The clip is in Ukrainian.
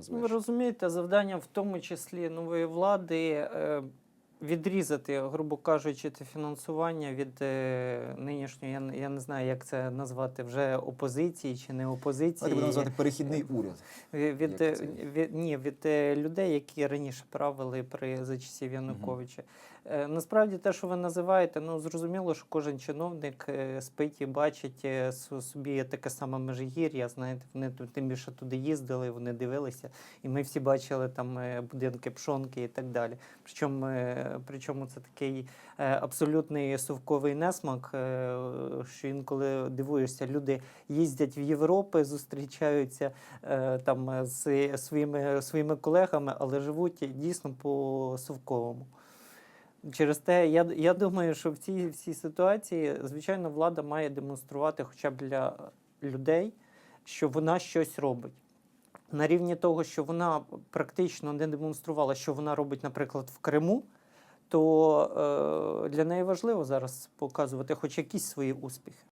назвеш. Ви розумієте, завдання в тому числі нової влади е, відрізати, грубо кажучи, це фінансування від е, нинішньої, я, не- я не знаю, як це назвати, вже опозиції чи не опозиції. Будемо назвати перехідний уряд. Від, від, е, це? від, ні, від е, людей, які раніше правили при за часів Януковича. Е, Насправді те, що ви називаєте, ну зрозуміло, що кожен чиновник е, спить і бачить е, собі таке саме межигір'я. Знаєте, вони тим більше туди їздили, вони дивилися, і ми всі бачили там е, будинки пшонки і так далі. Причому, е, причому це такий е, абсолютний совковий несмак, е, що інколи дивуєшся, люди їздять в Європи, зустрічаються е, там з своїми, своїми колегами, але живуть дійсно по совковому. Через те, я, я думаю, що в цій всій ситуації, звичайно, влада має демонструвати хоча б для людей, що вона щось робить. На рівні того, що вона практично не демонструвала, що вона робить, наприклад, в Криму, то е, для неї важливо зараз показувати хоч якісь свої успіхи.